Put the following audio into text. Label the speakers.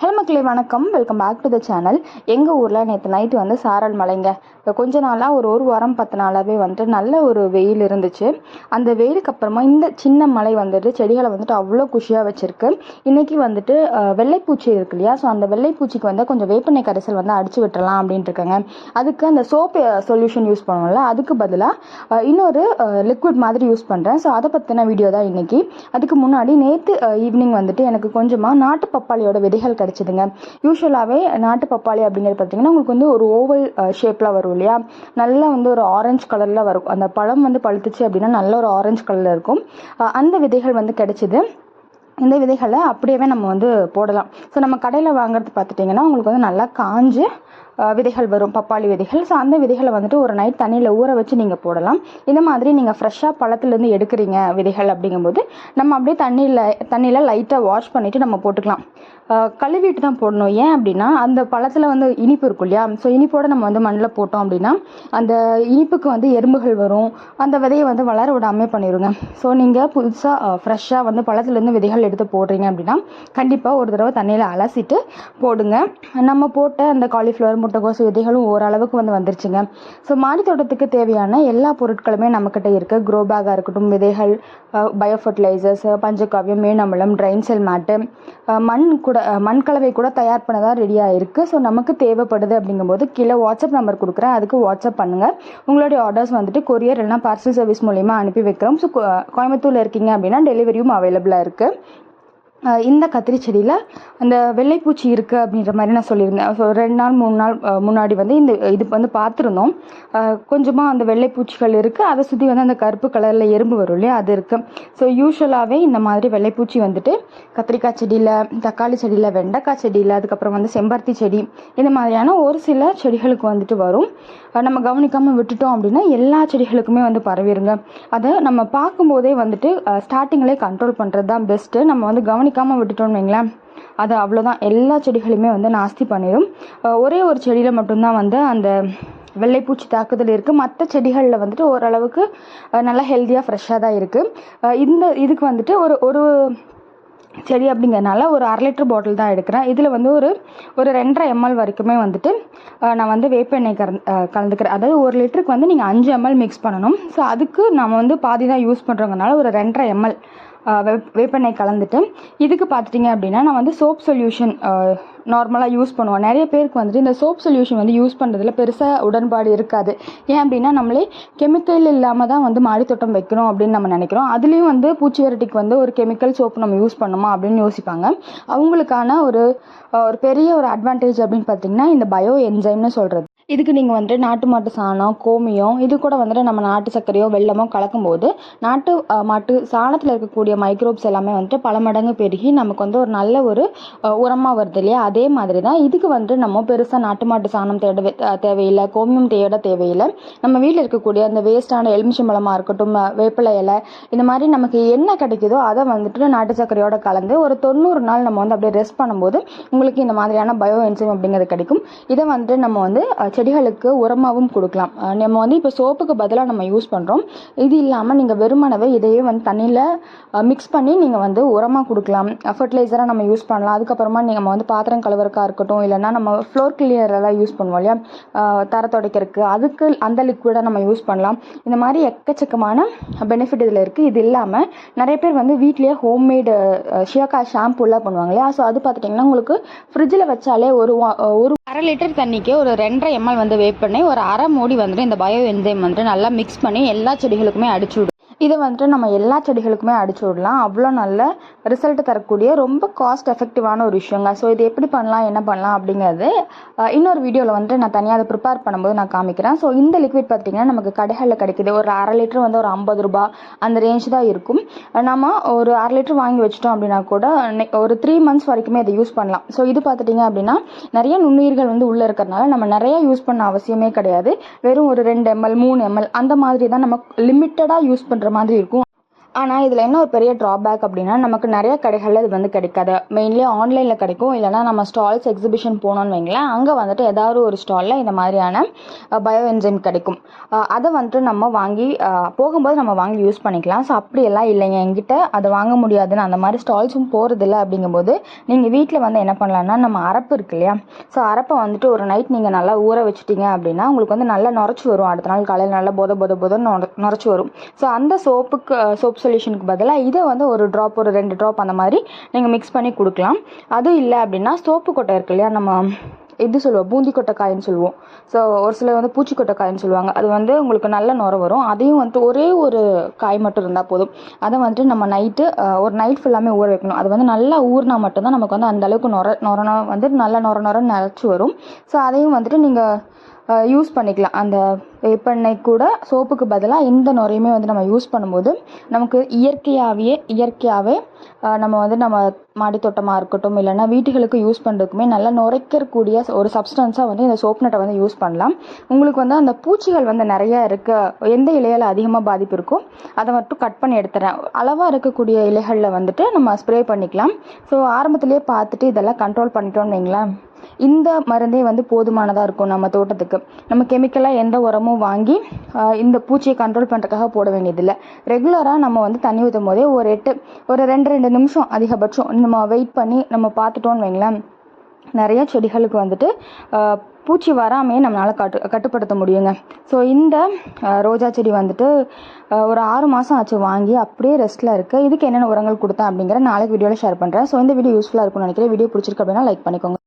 Speaker 1: Hello மக்களே வணக்கம். Welcome back to the channel எங்கள் ஊரில் நேற்று நைட்டு வந்து சாரல் மலைங்க. கொஞ்ச நாளாக ஒரு ஒரு வாரம் பத்து நாளாகவே வந்துட்டு நல்ல ஒரு வெயில் இருந்துச்சு. அந்த வெயிலுக்கு அப்புறமா இந்த சின்ன மலை வந்துட்டு செடிகளை வந்துட்டு அவ்வளோ குஷியாக வச்சுருக்கு. இன்றைக்கி வந்துட்டு வெள்ளைப்பூச்சி இருக்கு இல்லையா? ஸோ அந்த வெள்ளைப்பூச்சிக்கு வந்து கொஞ்சம் வேப்பெண்ணெய் கரைசல் வந்து அடிச்சு விட்டுறலாம் அப்படின்ட்டு இருக்காங்க. அதுக்கு அந்த சோப் சொல்யூஷன் யூஸ் பண்ணுவோம்ல அதுக்கு பதிலாக இன்னொரு லிக்விட் மாதிரி யூஸ் பண்ணுறேன் ஸோ அதை பற்றின வீடியோ தான் இன்றைக்கி அதுக்கு முன்னாடி நேற்று ஈவினிங் வந்துட்டு எனக்கு கொஞ்சமாக நாட்டு பப்பாளியோட விதைகள் கிடச்சிதுங்க. யூஸ்வலாகவே நாட்டு பப்பாளி அப்படிங்கிறது பார்த்தீங்கன்னா உங்களுக்கு வந்து ஒரு ஓவல் ஷேப்பில் வரும் இல்லையா? நல்லா வந்து ஒரு ஆரஞ்சு கலரில் வரும். அந்த பழம் வந்து பழுத்துச்சு அப்படின்னா நல்ல ஒரு ஆரஞ்சு கலரில் இருக்கும். அந்த விதைகள் வந்து கிடைச்சிது. இந்த விதைகளை அப்படியே நம்ம வந்து போடலாம். ஸோ நம்ம கடையில் வாங்குறது பார்த்துட்டிங்கன்னா உங்களுக்கு வந்து நல்லா காஞ்சு விதைகள் வரும். பப்பாளி விதைகள். ஸோ அந்த விதைகளை வந்துட்டு ஒரு நைட் தண்ணியில் ஊற வச்சு நீங்கள் போடலாம். இந்த மாதிரி நீங்கள் ஃப்ரெஷ்ஷாக பழத்துலேருந்து எடுக்கிறீங்க விதைகள் அப்படிங்கும்போது நம்ம அப்படியே தண்ணியில் தண்ணியில் லைட்டாக வாஷ் பண்ணிவிட்டு நம்ம போட்டுக்கலாம். கழுவிட்டு தான் போடணும். ஏன் அப்படின்னா அந்த பழத்தில் வந்து இனிப்பு இருக்கும் இல்லையா? ஸோ இனிப்போடு நம்ம வந்து மண்ணில் போட்டோம் அப்படின்னா அந்த இனிப்புக்கு வந்து எறும்புகள் வரும். அந்த விதையை வந்து வளர விடாமே பண்ணிடுங்க ஸோ நீங்கள் புதுசாக ஃப்ரெஷ்ஷாக வந்து பழத்துலேருந்து விதைகள் எடுத்து போடுறீங்க அப்படின்னா கண்டிப்பாக ஒரு தடவை தண்ணியில் அலசிட்டு போடுங்க. நம்ம போட்ட அந்த காலிஃப்ளவர் முட்டைகோசு விதைகளும் ஓரளவுக்கு வந்து வந்துருச்சுங்க. ஸோ மாடி தோட்டத்துக்கு தேவையான எல்லா பொருட்களுமே நம்மக்கிட்ட இருக்குது க்ரோ பேக்காக இருக்கட்டும் விதைகள் பயோ ஃபர்டிலைசர்ஸ் பஞ்சகாவியம் மேனமலம் ட்ரைன் செல் மேட்டு மண் கூட கூட மண் கலவை கூட தயார் பண்ணதா ரெடியாக இருக்குது ஸோ நமக்கு தேவைப்படுது அப்படிங்கும்போது கீழே வாட்ஸ்அப் நம்பர் கொடுக்குறேன். அதுக்கு வாட்ஸ்அப் பண்ணுங்கள் உங்களுடைய ஆர்டர்ஸ் வந்துட்டு கொரியர் இல்லைனா பார்சல் சர்வீஸ் மூலிமா அனுப்பி வைக்கிறோம். ஸோ கோயம்புத்தூரில் இருக்கீங்க அப்படின்னா டெலிவரியும் அவைலபிளாக இருக்குது இந்த கத்திரி செடியில் அந்த வெள்ளைப்பூச்சி இருக்குது அப்படின்ற மாதிரி நான் சொல்லியிருந்தேன். ஸோ ரெண்டு நாள் மூணு நாள் முன்னாடி வந்து இந்த இது வந்து பார்த்துருந்தோம். கொஞ்சமாக அந்த வெள்ளைப்பூச்சிகள் இருக்குது அதை சுற்றி வந்து அந்த கருப்பு கலரில் எறும்பு வரும் இல்லையா அது இருக்குது ஸோ யூஸ்வலாகவே இந்த மாதிரி வெள்ளைப்பூச்சி வந்துட்டு கத்திரிக்காய் செடியில் தக்காளி செடியில் வெண்டைக்காய் செடியில் அதுக்கப்புறம் வந்து செம்பருத்தி செடி இந்த மாதிரியான ஒரு சில செடிகளுக்கு வந்துட்டு வரும். நம்ம கவனிக்காமல் விட்டுட்டோம் அப்படின்னா எல்லா செடிகளுக்குமே வந்து பரவிடுங்க அதை நம்ம பார்க்கும்போதே வந்துட்டு ஸ்டார்டிங்லேயே கண்ட்ரோல் பண்ணுறது தான் பெஸ்ட்டு நம்ம வந்து கவனிக்காமல் விட்டுட்டோம்னு வைங்களேன். அது அவ்வளோதான் எல்லா செடிகளையுமே வந்து நாஸ்தி பண்ணிடும் ஒரே ஒரு செடியில் மட்டும்தான் வந்து அந்த வெள்ளைப்பூச்சி தாக்குதல் இருக்குது மற்ற செடிகளில் வந்துட்டு ஓரளவுக்கு நல்லா ஹெல்த்தியாக ஃப்ரெஷ்ஷாக தான் இருக்குது இந்த இதுக்கு வந்துட்டு ஒரு ஒரு செடி அப்படிங்கிறனால ஒரு அரை லிட்டர் பாட்டில் தான் எடுக்கிறேன். இதில் வந்து ஒரு ஒரு ரெண்டரை எம்எல் வரைக்குமே வந்துட்டு நான் வந்து வேப்பெண்ணெய் கலந்து கலந்துக்கிறேன். அதாவது ஒரு லிட்டருக்கு வந்து நீங்கள் அஞ்சு எம்எல் மிக்ஸ் பண்ணணும். ஸோ அதுக்கு நம்ம வந்து பாதி தான் யூஸ் பண்ணுறோங்கனால ஒரு ரெண்டரை எம்எல் வேப்பெண்ணெய் கலந்துட்டு இதுக்கு பார்த்துட்டிங்க அப்படின்னா நான் வந்து சோப் சொல்யூஷன் நார்மலாக யூஸ் பண்ணுவோம் நிறைய பேருக்கு வந்துட்டு இந்த சோப் சொல்யூஷன் வந்து யூஸ் பண்ணுறதுல பெருசாக உடன்பாடு இருக்காது. ஏன் அப்படின்னா நம்மளே கெமிக்கல் இல்லாமல் தான் வந்து மாடித்தோட்டம் வைக்கிறோம் அப்படின்னு நம்ம நினைக்கிறோம். அதுலேயும் வந்து பூச்சி விரட்டிக்கு வந்து ஒரு கெமிக்கல் சோப்பு நம்ம யூஸ் பண்ணுமா அப்படின்னு யோசிப்பாங்க. அவங்களுக்கான ஒரு ஒரு பெரிய ஒரு அட்வான்டேஜ் அப்படின்னு பார்த்தீங்கன்னா இந்த பயோ என்ஜைம்னு சொல்கிறது இதுக்கு நீங்கள் வந்துட்டு நாட்டு மாட்டு சாணம் கோமியம் இது கூட வந்துட்டு நம்ம நாட்டு சர்க்கரையோ வெள்ளமோ கலக்கும்போது நாட்டு மாட்டு சாணத்தில் இருக்கக்கூடிய மைக்ரோப்ஸ் எல்லாமே வந்துட்டு பல மடங்கு பெருகி நமக்கு வந்து ஒரு நல்ல ஒரு உரமாக வருது இல்லையா? அதே மாதிரி தான் இதுக்கு வந்துட்டு நம்ம பெருசாக நாட்டு மாட்டு சாணம் தேட தேவையில்லை கோமியம் தேட தேவையில்லை. நம்ம வீட்டில் இருக்கக்கூடிய அந்த வேஸ்டான எலுமிச்சம்பழமாக இருக்கட்டும் வேப்பிலை இலை இந்த மாதிரி நமக்கு என்ன கிடைக்குதோ அதை வந்துட்டு நாட்டு சர்க்கரையோட கலந்து ஒரு தொண்ணூறு நாள் நம்ம வந்து அப்படியே ரெஸ்ட் பண்ணும்போது உங்களுக்கு இந்த மாதிரியான பயோ என்சைம் அப்படிங்கிறது கிடைக்கும். இதை வந்துட்டு நம்ம வந்து செடிகளுக்கு உரமாகவும் கொடுக்கலாம். நம்ம வந்து இப்போ சோப்புக்கு பதிலாக நம்ம யூஸ் பண்ணுறோம் இது இல்லாமல் நீங்கள் வெறுமனவே இதையே வந்து தண்ணியில் மிக்ஸ் பண்ணி நீங்கள் வந்து உரமாக கொடுக்கலாம். ஃபர்டிலைசராக நம்ம யூஸ் பண்ணலாம். அதுக்கப்புறமா நம்ம வந்து பாத்திரம் கழுவுறக்கா இருக்கட்டும் இல்லைன்னா நம்ம ஃப்ளோர் கிளியரெல்லாம் யூஸ் பண்ணுவோம் இல்லையா? தர துடைக்கிறதுக்கு. அதுக்கு அந்த லிக்விடாக நம்ம யூஸ் பண்ணலாம். இந்த மாதிரி எக்கச்சக்கமான பெனிஃபிட் இதில் இருக்குது இது இல்லாமல் நிறைய பேர் வந்து வீட்லேயே ஹோம்மேடு ஷியாக்கா ஷாம்புலாம் பண்ணுவாங்க இல்லையா? ஸோ அது பார்த்துட்டிங்கன்னா உங்களுக்கு ஃப்ரிட்ஜில் வச்சாலே ஒரு வா- ஒரு அரை லிட்டர் தண்ணிக்கு ஒரு ரெண்டரை எம் எம்எல் வந்து வேப் பண்ணி ஒரு அரை மூடி வந்துட்டு இந்த பயோ என்ஜைம் வந்துட்டு நல்லா மிக்ஸ் பண்ணி எல்லா செடிகளுக்குமே அடிச்சு விடும் இதை வந்துட்டு நம்ம எல்லா செடிகளுக்குமே அடிச்சு விடலாம். அவ்வளோ நல்ல ரிசல்ட் தரக்கூடிய ரொம்ப காஸ்ட் எஃபெக்டிவான ஒரு விஷயங்க. ஸோ இது எப்படி பண்ணலாம் என்ன பண்ணலாம் அப்படிங்கிறது இன்னொரு வீடியோவில் வந்துட்டு நான் தனியாக அதை ப்ரிப்பேர் பண்ணும்போது நான் காமிக்கிறேன். ஸோ இந்த லிக்விட் பார்த்தீங்கன்னா நமக்கு கடைகளில் கிடைக்குது. ஒரு அரை லிட்டர் வந்து ஒரு ஐம்பது ரூபாய் அந்த ரேஞ்ச் தான் இருக்கும். நம்ம ஒரு அரை லிட்டர் வாங்கி வச்சிட்டோம் அப்படின்னா கூட ஒரு த்ரீ மந்த்ஸ் வரைக்குமே இதை யூஸ் பண்ணலாம். ஸோ இது பார்த்துட்டிங்க அப்படின்னா நிறைய நுண்ணுயிர்கள் வந்து உள்ளே இருக்கிறதுனால நம்ம நிறைய யூஸ் பண்ண அவசியமே கிடையாது. வெறும் ஒரு ரெண்டு எம்எல் மூணு எம்எல் அந்த மாதிரி தான் நம்ம லிமிட்டடாக யூஸ் பண்ணுற மாதிரி இருக்கும் ஆனால் இதில் என்ன ஒரு பெரிய ட்ராபேக் அப்படின்னா நமக்கு நிறைய கடைகளில் இது வந்து கிடைக்காது. மெயின்லி ஆன்லைனில் கிடைக்கும். இல்லைனா நம்ம ஸ்டால்ஸ் எக்ஸிபிஷன் போனோம்னு வைங்களேன் அங்கே வந்துட்டு ஏதாவது ஒரு ஸ்டாலில் இந்த மாதிரியான பயோ என்ஜின் கிடைக்கும். அதை வந்துட்டு நம்ம வாங்கி போகும்போது நம்ம வாங்கி யூஸ் பண்ணிக்கலாம். ஸோ அப்படியெல்லாம் இல்லைங்க. என்கிட்ட அதை வாங்க முடியாதுன்னு அந்த மாதிரி ஸ்டால்ஸும் போகிறதில்ல அப்படிங்கும்போது நீங்கள் வீட்டில் வந்து என்ன பண்ணலான்னா நம்ம அரப்பு இருக்கு இல்லையா? ஸோ அரப்பை வந்துட்டு ஒரு நைட் நீங்கள் நல்லா ஊற வச்சுட்டீங்க அப்படின்னா உங்களுக்கு வந்து நல்லா நுரைச்சி வரும். அடுத்த நாள் காலையில் நல்லா போத போத போதன்னு நுரைச்சி வரும். ஸோ அந்த சோப்புக்கு சோப்ஸ் சொல்யூஷனுக்கு பதிலாக இதை வந்து ஒரு ட்ராப் ஒரு ரெண்டு ட்ராப் அந்த மாதிரி நீங்கள் மிக்ஸ் பண்ணி கொடுக்கலாம். அது இல்லை அப்படின்னா சோப்பு கொட்டை இருக்கு இல்லையா நம்ம இது சொல்லுவோம் பூந்தி கொட்டைக்காயின்னு சொல்லுவோம். ஸோ ஒரு சிலர் வந்து பூச்சிக்கொட்டைக்காயின்னு சொல்லுவாங்க. அது வந்து உங்களுக்கு நல்ல நுர வரும். அதையும் வந்துட்டு ஒரே ஒரு காய் மட்டும் இருந்தால் போதும். அதை வந்துட்டு நம்ம நைட்டு ஒரு நைட் ஃபுல்லாமே ஊற வைக்கணும். அது வந்து நல்லா ஊறினா மட்டும்தான் நமக்கு வந்து அந்தளவுக்கு நுர நுர வந்து நல்லா நுர நுரன்னு நிறச்சி வரும். ஸோ அதையும் வந்துட்டு நீங்கள் யூஸ் பண்ணிக்கலாம். அந்த வேப்பெண்ணெய் கூட சோப்புக்கு பதிலாக இந்த நுரையுமே வந்து நம்ம யூஸ் பண்ணும்போது நமக்கு இயற்கையாகவே இயற்கையாகவே நம்ம வந்து நம்ம மாடி தோட்டமாக இருக்கட்டும் இல்லைன்னா வீட்டுகளுக்கு யூஸ் பண்ணுறதுக்குமே நல்லா நுரைக்கக்கூடிய ஒரு சப்ஸ்டன்ஸாக வந்து இந்த சோப் நட்டை வந்து யூஸ் பண்ணலாம். உங்களுக்கு வந்து அந்த பூச்சிகள் வந்து நிறைய இருக்க எந்த இலையில் அதிகமாக பாதிப்பு இருக்கோ அதை மட்டும் கட் பண்ணி எடுத்துறேன். அளவாக இருக்கக்கூடிய இலைகளில் வந்துட்டு நம்ம ஸ்ப்ரே பண்ணிக்கலாம். ஸோ ஆரம்பத்திலேயே பார்த்துட்டு இதெல்லாம் கண்ட்ரோல் பண்ணிட்டோம்னு வைங்களேன். இந்த மருந்தே வந்து போதுமானதாக இருக்கும் நம்ம தோட்டத்துக்கு. நம்ம கெமிக்கலாக எந்த உரமும் வாங்கி இந்த பூச்சியை கண்ட்ரோல் பண்ணுறதுக்காக போட வேண்டியதில்லை. ரெகுலராக நம்ம வந்து தண்ணி ஊற்றும் போதே ஒரு எட்டு ஒரு ரெண்டு ரெண்டு நிமிஷம் அதிகபட்சம் நம்ம வெயிட் பண்ணி நம்ம பார்த்துட்டோன்னு வைங்களேன். நிறைய செடிகளுக்கு வந்துட்டு பூச்சி வராமையே நம்மளால் கட்டு கட்டுப்படுத்த முடியுங்க. ஸோ இந்த ரோஜா செடி வந்துட்டு ஒரு ஆறு மாதம் ஆச்சு வாங்கி அப்படியே ரெஸ்ட்டில் இருக்குது இதுக்கு என்னென்ன உரங்கள் கொடுத்தேன் அப்படிங்கிற நாளைக்கு வீடியோவில் ஷேர் பண்ணுறேன் ஸோ இந்த வீடியோ யூஸ்ஃபுல்லாக இருக்கும்னு நினைக்கிறேன். வீடியோ பிடிச்சிருக்கு அப்படின்னா லைக் பண்ணிக்கோங்க.